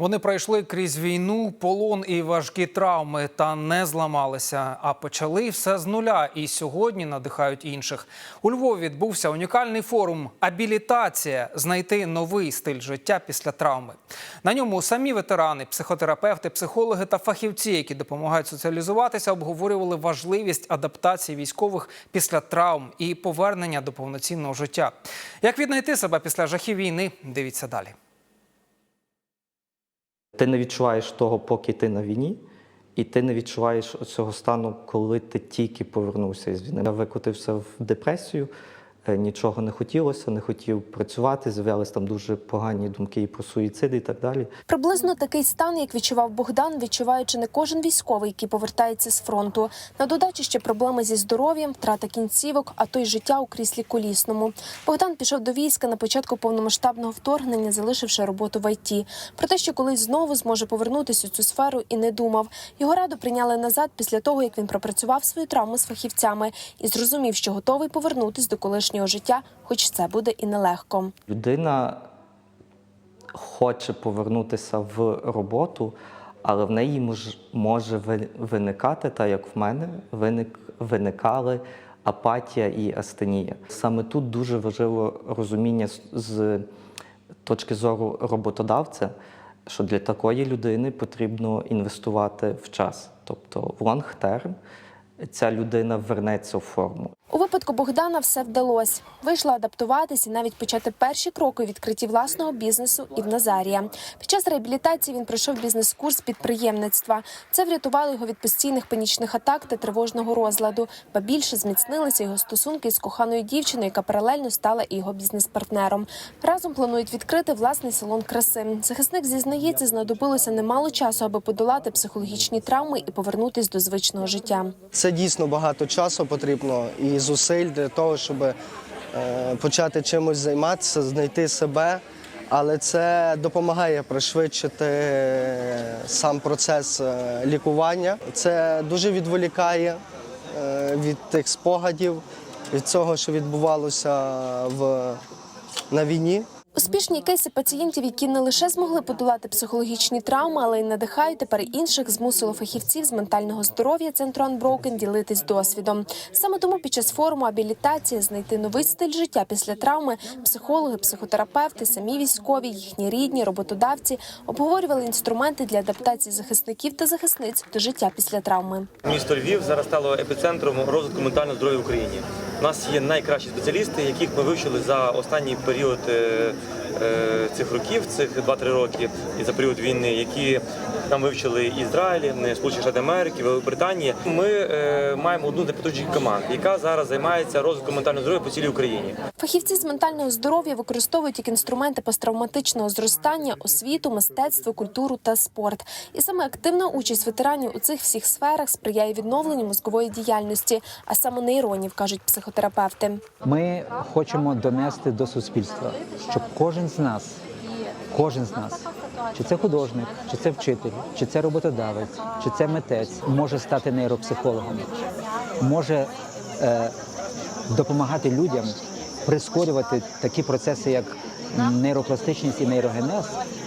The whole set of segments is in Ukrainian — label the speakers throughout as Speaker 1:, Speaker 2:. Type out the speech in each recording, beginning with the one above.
Speaker 1: Вони пройшли крізь війну, полон і важкі травми та не зламалися, а почали все з нуля і сьогодні надихають інших. У Львові відбувся унікальний форум Абілітація знайти новий стиль життя після травми. На ньому самі ветерани, психотерапевти, психологи та фахівці, які допомагають соціалізуватися, обговорювали важливість адаптації військових після травм і повернення до повноцінного життя. Як віднайти себе після жахів війни? Дивіться далі.
Speaker 2: Ти не відчуваєш того, поки ти на війні, і ти не відчуваєш цього стану, коли ти тільки повернувся із війни. Я викотився в депресію, нічого не хотілося, не хотів працювати, з'являлися там дуже погані думки і про суїцид і так далі.
Speaker 3: Приблизно такий стан, як відчував Богдан, відчуваючи не кожен військовий, який повертається з фронту. На додачі ще проблеми зі здоров'ям, втрата кінцівок, а то й життя у кріслі колісному. Богдан пішов до війська на початку повномасштабного вторгнення, залишивши роботу в ІТ. Про те, що колись знову зможе повернутися у цю сферу, і не думав. Його раду прийняли назад після того, як він пропрацював свою травму з фахівцями і зрозумів, що готовий повернутись до колишнього життя, хоч це буде і нелегко.
Speaker 2: Людина хоче повернутися в роботу, але в неї може виникати, так як в мене, виник, виникали апатія і астенія. Саме тут дуже важливо розуміння з точки зору роботодавця, що для такої людини потрібно інвестувати в час. Тобто в лонг-терм ця людина вернеться в форму.
Speaker 3: У випадку Богдана все вдалося. Вийшло адаптуватись і навіть почати перші кроки відкритті власного бізнесу і в Назарія. Під час реабілітації він пройшов бізнес-курс підприємництва. Це врятувало його від постійних панічних атак та тривожного розладу. Ба більше зміцнилися його стосунки з коханою дівчиною, яка паралельно стала і його бізнес-партнером. Разом планують відкрити власний салон краси. Захисник зізнається, знадобилося немало часу, аби подолати психологічні травми і повернутись до звичного життя.
Speaker 4: Це дійсно багато часу потрібно і зусиль для того, щоб е, почати чимось займатися, знайти себе. Але це допомагає пришвидшити е, сам процес е, лікування. Це дуже відволікає від тих спогадів, від цього, що відбувалося в, на війні.
Speaker 3: Успішні кейси пацієнтів, які не лише змогли подолати психологічні травми, але й надихають тепер інших, змусило фахівців з ментального здоров'я центру Unbroken ділитись досвідом. Саме тому під час форуму абілітації знайти новий стиль життя після травми психологи, психотерапевти, самі військові, їхні рідні, роботодавці обговорювали інструменти для адаптації захисників та захисниць до життя після травми.
Speaker 5: Місто Львів зараз стало епіцентром розвитку ментального здоров'я в Україні. У нас є найкращі спеціалісти, яких ми вивчили за останній період е, цих років, цих 2-3 роки, і за період війни, які нам вивчили Ізраїль, е, Сполучені Штати Америки, Великобританія. Ми е, маємо одну з найпотужніших команд, яка зараз займається розвитком ментального здоров'я по цілій Україні.
Speaker 3: Фахівці з ментального здоров'я використовують як інструменти посттравматичного зростання, освіту, мистецтво, культуру та спорт. І саме активна участь ветеранів у цих всіх сферах сприяє відновленню мозкової діяльності, а саме нейронів, кажуть психотерапевти.
Speaker 6: Ми хочемо донести до суспільства, щоб кожен з нас, кожен з нас, чи це художник, чи це вчитель, чи це роботодавець, чи це митець, може стати нейропсихологом, може е, допомагати людям прискорювати такі процеси, як нейропластичність і нейрогенез,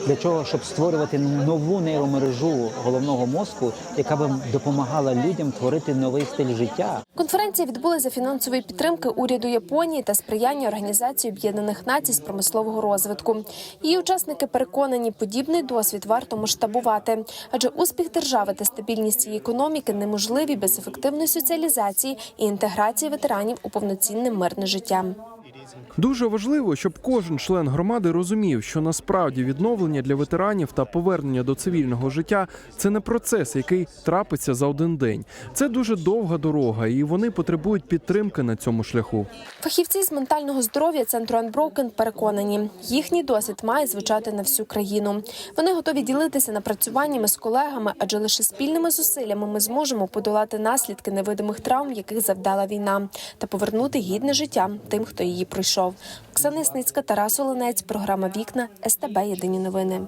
Speaker 6: для чого, щоб створювати нову нейромережу головного мозку, яка би допомагала людям творити новий стиль життя.
Speaker 3: Конференція відбулася фінансової підтримки уряду Японії та сприяння Організації Об'єднаних Націй з промислового розвитку. Її учасники переконані, подібний досвід варто масштабувати, адже успіх держави та стабільність її економіки неможливі без ефективної соціалізації і інтеграції ветеранів у повноцінне мирне життя.
Speaker 7: Дуже важливо, щоб кожен член громади розумів, що насправді відновлення для ветеранів та повернення до цивільного життя це не процес, який трапиться за один день. Це дуже довга дорога, і вони потребують підтримки на цьому шляху.
Speaker 3: Фахівці з ментального здоров'я центру Unbroken переконані, їхній досвід має звучати на всю країну. Вони готові ділитися напрацюваннями з колегами, адже лише спільними зусиллями ми зможемо подолати наслідки невидимих травм, яких завдала війна, та повернути гідне життя тим, хто її пройшов. Оксана Сницька, Тарас Оленець, програма Вікна СТБ Єдині новини.